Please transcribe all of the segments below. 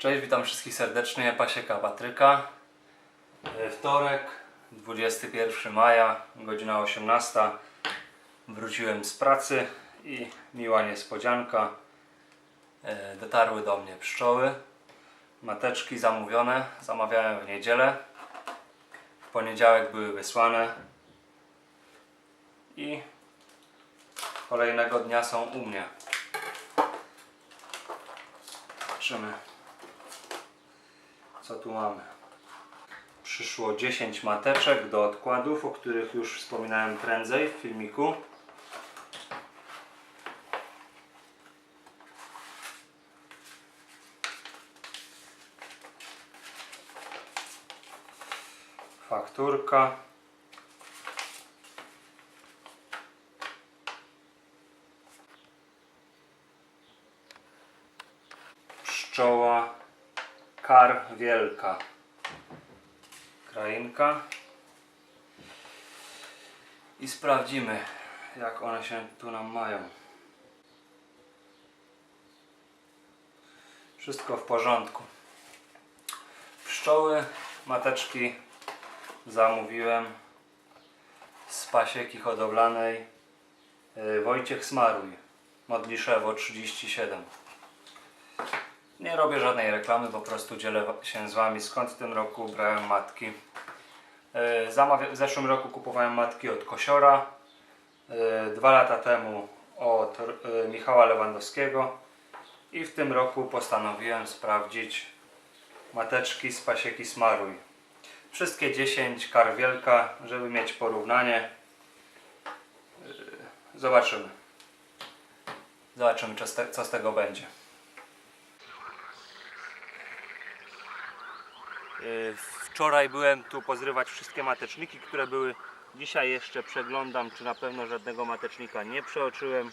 Cześć, witam wszystkich serdecznie. Pasieka Patryka. E, Wtorek, 21 maja, godzina 18. Wróciłem z pracy i miła niespodzianka. E, Dotarły do mnie pszczoły. Mateczki zamówione. Zamawiałem w niedzielę. W poniedziałek były wysłane. I kolejnego dnia są u mnie. Zobaczymy co tu mamy. Przyszło 10 mateczek do odkładów, o których już wspominałem prędzej w filmiku. Fakturka. Pszczoła Kar wielka. Krainka. I sprawdzimy, jak one się tu nam mają. Wszystko w porządku. Pszczoły, mateczki zamówiłem z pasieki hodowlanej y, Wojciech Smaruj, Modliszewo 37. Nie robię żadnej reklamy, po prostu dzielę się z Wami skąd w tym roku brałem matki. E, w zeszłym roku kupowałem matki od Kosiora, e, dwa lata temu od e, Michała Lewandowskiego i w tym roku postanowiłem sprawdzić mateczki z pasieki Smaruj. Wszystkie 10 kar wielka, żeby mieć porównanie. Zobaczymy. Zobaczymy, co z, co z tego będzie. Wczoraj byłem tu pozrywać wszystkie mateczniki, które były. Dzisiaj jeszcze przeglądam, czy na pewno żadnego matecznika nie przeoczyłem.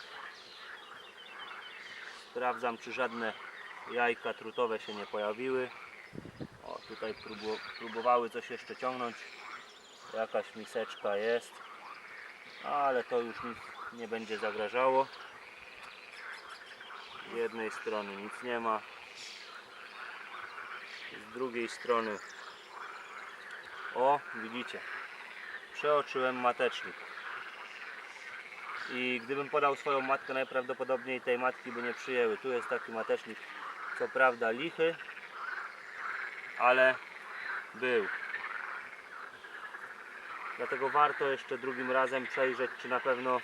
Sprawdzam, czy żadne jajka trutowe się nie pojawiły. O, tutaj próbowały coś jeszcze ciągnąć. Jakaś miseczka jest. Ale to już nic nie będzie zagrażało. Z jednej strony nic nie ma z drugiej strony. O widzicie. Przeoczyłem matecznik. I gdybym podał swoją matkę najprawdopodobniej tej matki by nie przyjęły. Tu jest taki matecznik. Co prawda lichy ale był. Dlatego warto jeszcze drugim razem przejrzeć czy na pewno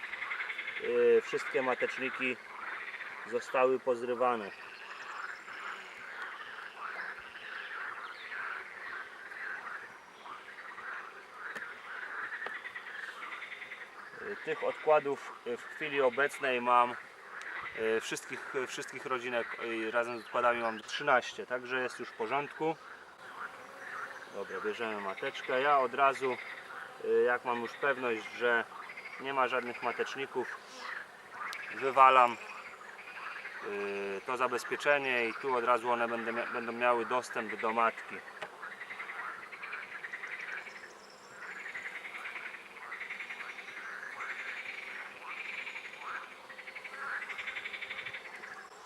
yy, wszystkie mateczniki zostały pozrywane Tych odkładów y, w chwili obecnej mam y, wszystkich, y, wszystkich rodzinek razem z odkładami mam 13, także jest już w porządku. Dobra, bierzemy mateczkę. Ja od razu, jak mam już pewność, że nie ma żadnych mateczników, wywalam to zabezpieczenie i tu od razu one będą miały dostęp do matki.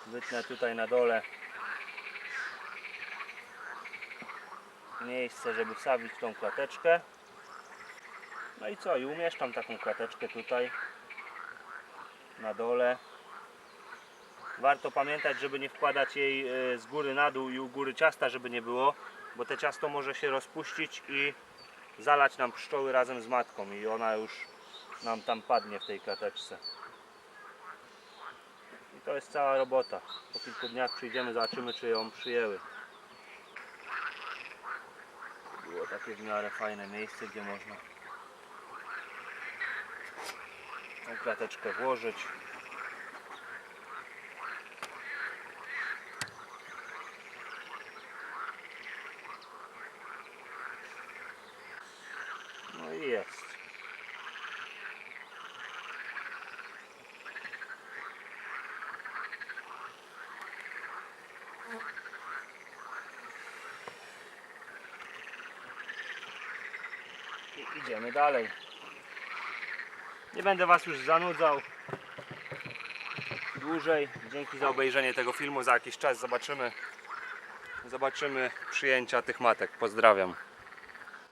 Wytnę tutaj na dole miejsce, żeby wsawić tą klateczkę. No i co? I umieszczam taką klateczkę tutaj na dole. Warto pamiętać, żeby nie wkładać jej e, z góry na dół i u góry ciasta, żeby nie było, bo te ciasto może się rozpuścić i zalać nam pszczoły razem z matką i ona już nam tam padnie w tej klateczce. To jest cała robota. Po kilku dniach przyjdziemy, zobaczymy czy ją przyjęły. Było takie w miarę fajne miejsce, gdzie można tą klateczkę włożyć. No i jest. Idziemy dalej. Nie będę Was już zanudzał dłużej. Dzięki za obejrzenie tego filmu. Za jakiś czas zobaczymy zobaczymy przyjęcia tych matek. Pozdrawiam.